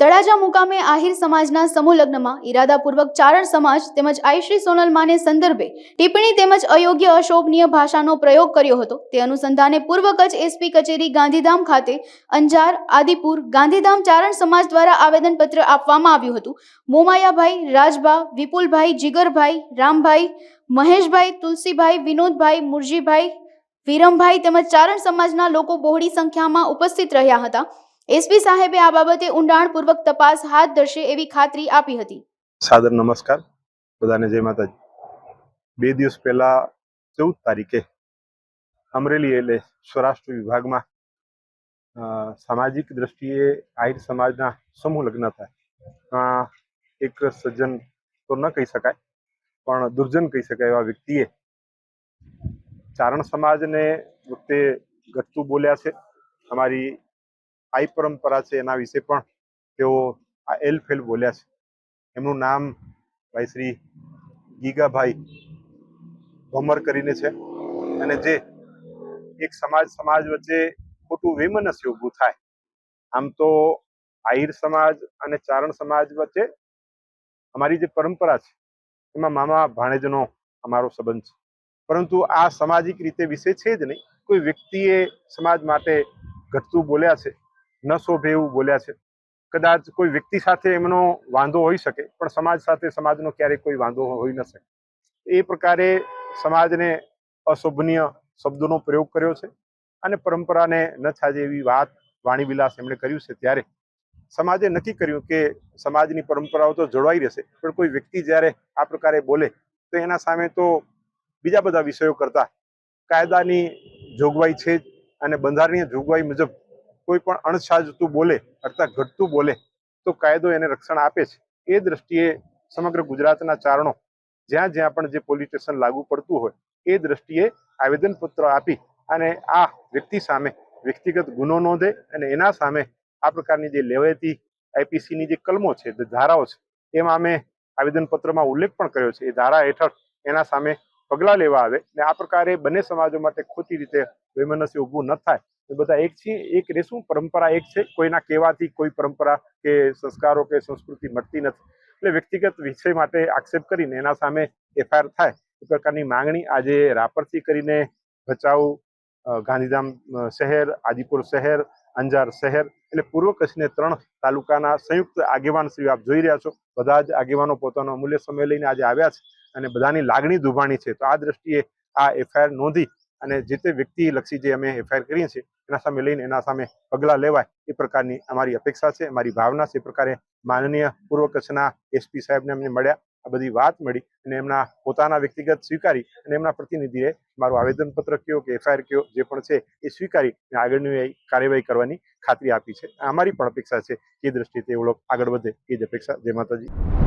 તળાજા મુકામે આહિર સમાજના સમૂહ લગ્નમાં ઈરાદાપૂર્વક ચારણ સમાજ તેમજ આઈશ્રી સોનલ માને સંદર્ભે ટિપ્પણી તેમજ અયોગ્ય અશોભનીય ભાષાનો પ્રયોગ કર્યો હતો. તે અનુસંધાને પૂર્વ કચ્છ એસપી કચેરી ગાંધીધામ ખાતે અંજાર, આદિપુર, ગાંધીધામ ચારણ સમાજ દ્વારા આવેદનપત્ર આપવામાં આવ્યું હતું. મોમાયાભાઈ, રાજભા, વિપુલભાઈ, જીગરભાઈ, રામભાઈ, મહેશભાઈ, તુલસીભાઈ, વિનોદભાઈ, મુરજીભાઈ, વિરમભાઈ તેમજ ચારણ સમાજના લોકો બહોળી સંખ્યામાં ઉપસ્થિત રહ્યા હતા. એસપી સાહેબે આ બાબતે ઊંડાણપૂર્વક તપાસ હાથ ધરશે એવી ખાતરી આપી હતી. સાદર નમસ્કાર. બધાને જય માતાજી. બે દિવસ પહેલા ચૌદ તારીખે અમરેલી એટલે સ્વરાષ્ટ્ર વિભાગમાં સામાજિક દ્રષ્ટિએ આહિર સમાજના સમૂહ લગ્ન થાય. એક સજ્જન તો ન કહી શકાય, પણ દુર્જન કહી શકાય એવા વ્યક્તિએ ચારણ સમાજને વખતે ઘટતું બોલ્યા છે. અમારી આઈ પરંપરા છે એના વિશે પણ તેઓ આ એલફેલ બોલ્યા છે. એમનું નામ ભાઈ શ્રી ગીગાભાઈ ભમર કરીને છે અને જે એક સમાજ સમાજ વચ્ચે ખોટું વૈમનસ્ય ઊભું થાય. આમ તો આહિર સમાજ અને ચારણ સમાજ વચ્ચે અમારી જે પરંપરા છે, એમાં મામા ભાણેજનો અમારો સંબંધ છે. પરંતુ આ સામાજિક રીતે વિશે છે જ નહીં. કોઈ વ્યક્તિએ સમાજ માટે ઘટતું બોલ્યા છે ન શોભે એવું બોલ્યા છે. કદાચ કોઈ વ્યક્તિ સાથે એમનો વાંધો હોઈ શકે, પણ સમાજ સાથે સમાજનો ક્યારેય કોઈ વાંધો હોઈ ન શકે. એ પ્રકારે સમાજને અશોભનીય શબ્દોનો પ્રયોગ કર્યો છે અને પરંપરાને ન છાજે એવી વાત વાણીવિલાસ એમણે કર્યું છે ત્યારે. સમાજે નક્કી કર્યું કે સમાજની પરંપરાઓ તો જળવાઈ રહેશે, પણ કોઈ વ્યક્તિ જ્યારે આ પ્રકારે બોલે, તો એના સામે તો બીજા બધા વિષયો કરતા. કાયદાની જોગવાઈ છે જ અને બંધારણીય જોગવાઈ મુજબ કોઈ પણ અણછાજતું બોલે અર્થાત ઘટતું બોલે, તો કાયદો એને રક્ષણ આપે છે. એ દ્રષ્ટિએ સમગ્ર ગુજરાતના ચારણો જ્યાં જ્યાં પણ જે પોલીસ સ્ટેશન લાગુ પડતું હોય, એ દ્રષ્ટિએ આવેદનપત્ર આપી અને આ વ્યક્તિ સામે વ્યક્તિગત ગુનો નોંધે અને એના સામે આ પ્રકારની જે લેવાયતી આઈપીસીની જે કલમો છે ધારાઓ છે, એમાં અમે આવેદનપત્રમાં ઉલ્લેખ પણ કર્યો છે. એ ધારા હેઠળ એના સામે પગલાં લેવા આવે ને આ પ્રકારે બંને સમાજો માટે ખોટી રીતે વૈમનસ્ય ઊભું ન થાય. એ બધા એક છે, એક રેશું પરંપરા એક છે. કોઈના કહેવાથી કોઈ પરંપરા કે સંસ્કારો કે સંસ્કૃતિ મળતી નથી. એટલે વ્યક્તિગત વિષય માટે આક્ષેપ કરીને એના સામે એફઆઈઆર થાય. એ પ્રકારની માંગણી આજે રાપરથી કરીને ભચાઉ ગાંધીધામ શહેર, આદિપુર શહેર, અંજાર શહેર એટલે પૂર્વ કચ્છને ત્રણ તાલુકાના સંયુક્ત આગેવાન શ્રી આપ જોઈ રહ્યા છો. બધા જ આગેવાનો પોતાનો અમૂલ્ય સમય લઈને આજે આવ્યા છે. અને બધાની લાગણી દુભાણી છે, તો આ દ્રષ્ટિએ આ એફઆઈઆર નોંધી અને જે તે વ્યક્તિ લક્ષી જે અમે એફઆઈઆર કરીએ છીએ, એના સામે લઈને એના સામે પગલાં લેવાય, એ પ્રકારની અમારી અપેક્ષા છે, અમારી ભાવના છે, એ પ્રકારે માનનીય પૂર્વ કચ્છના એસપી સાહેબને અમને મળ્યા, આ બધી વાત મળી અને એમના પોતાના વ્યક્તિગત સ્વીકારી અને એમના પ્રતિનિધિએ મારું આવેદનપત્ર કયો કે એફઆઈઆર કયો જે પણ છે, એ સ્વીકારી અને આગળની કાર્યવાહી કરવાની ખાતરી આપી છે. અમારી પણ અપેક્ષા છે એ દ્રષ્ટિએ તેઓ લોકો આગળ વધે, એ જ અપેક્ષા. જય માતાજી.